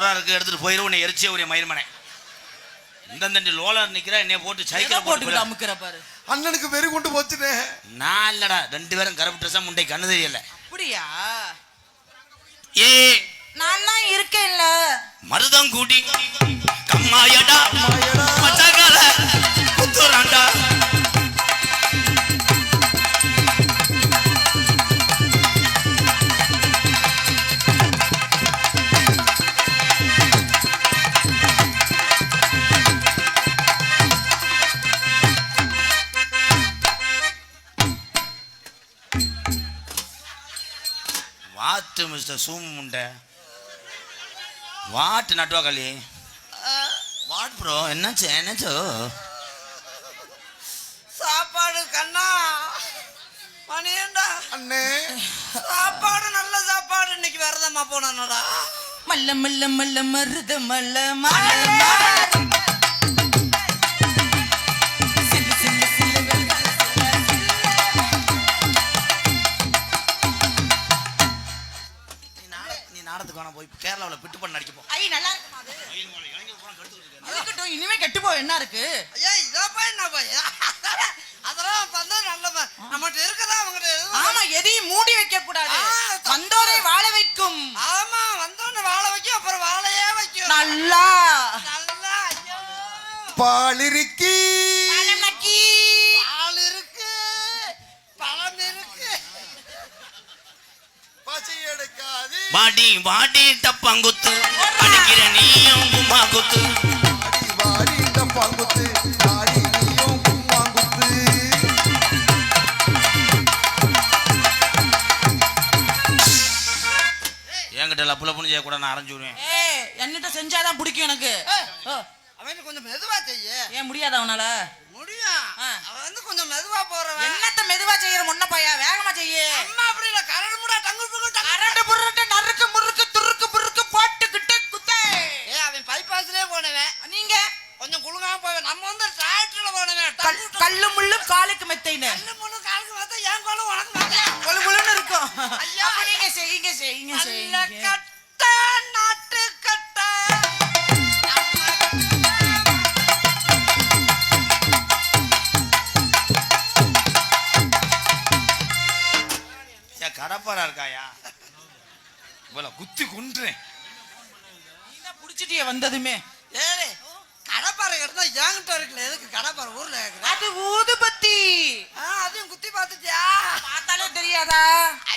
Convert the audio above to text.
இரநூறுவா இருக்கு எடுத்துட்டு போயிரு உன்னை எரிச்சே உடைய மயிர்மனை இந்த தண்டி லோலர் நிக்கிற என்னைய போட்டு சைக்கிள் போட்டு அமுக்கிற பாரு? அண்ணனுக்கு வெறி கொண்டு போச்சுனே. நான் இல்லடா ரெண்டு பேரும் கருப்பு ட்ரெஸ்ஸா முண்டை கண்ணு தெரியல. அப்படியா? ஏ நான் தான் இருக்கேன்ல. மருதம் கூடி கம்மாயடா. மச்சகால குத்துறாண்டா வாத்து மிஸ்டர் சூமு முண்டை வாட்டு நட்டுவா களி வாட் ப்ரோ என்னாச்சு என்னாச்சு? சாப்பாடு கண்ணா. மணியண்டா. அண்ணே. சாப்பாடு நல்ல சாப்பாடு. இன்னைக்கு விரதமா போனடா மல்ல மல்ல மல்ல மருத மல்ல மல்ல நாடத்துக்கு வேணா போய் கேரளாவில் பிட்டு பண்ண அடிக்க போ ஐ நல்லா இருக்குமா அது? இருக்கட்டும் இனிமே கெட்டு போ என்ன இருக்கு? ஐயா இதப்பா என்ன போய் அதெல்லாம் வந்தா நல்ல நம்மகிட்ட இருக்கதா? அவங்ககிட்ட ஆமா எதையும் மூடி வைக்க கூடாது. வந்தோரை வாழ வைக்கும். ஆமா வந்தோன்னு வாழ வைக்கும் அப்புறம் வாழையே வைக்கும். நல்லா. நல்லா ஐயோ. பாலிருக்கி பழமக்கி. பால் இருக்கு பழம் இருக்கு பசி எடுக்காது வாடி வாடி டப்பாங்குத்து அடிக்கிற நீயும் கும்மா குத்து வாடி வாடி டப்பாங்குத்து நீயும் கும்மாங்குத்து என்கிட்ட லப்புல புண்ணு நான் அரைஞ்சு விடுவேன். ஏய் என்கிட்ட செஞ்சாதான் பிடிக்கும் எனக்கு. ஓ, அவன் கொஞ்சம் மெதுவா செய்ய. ஏன் முடியாத அவனால முடியும். அவன் வந்து கொஞ்சம் மெதுவா போறவன். என்னத்த மெதுவா செய்யற முன்ன கல்லு முள்ளு காலுக்கு மெத்தைன்னு. கல்லு முள்ளு காலுக்கு என் கோலம் உனக்கு கொழு கொழுன்னு இருக்கும். ஐயா. நீங்க செய்யுங்க செய்யுங்க செய்யுங்க. கட்ட நாட்டு கட்ட. கடப்பாரா இருக்காயா? இவ்வளோ குத்தி கொன்றேன். புடிச்சிட்டியே வந்ததுமே. ஏலே கடப்பாறை கிடந்தா என்கிட்ட இருக்குல்ல எதுக்கு கடப்பாறை ஊர்ல na.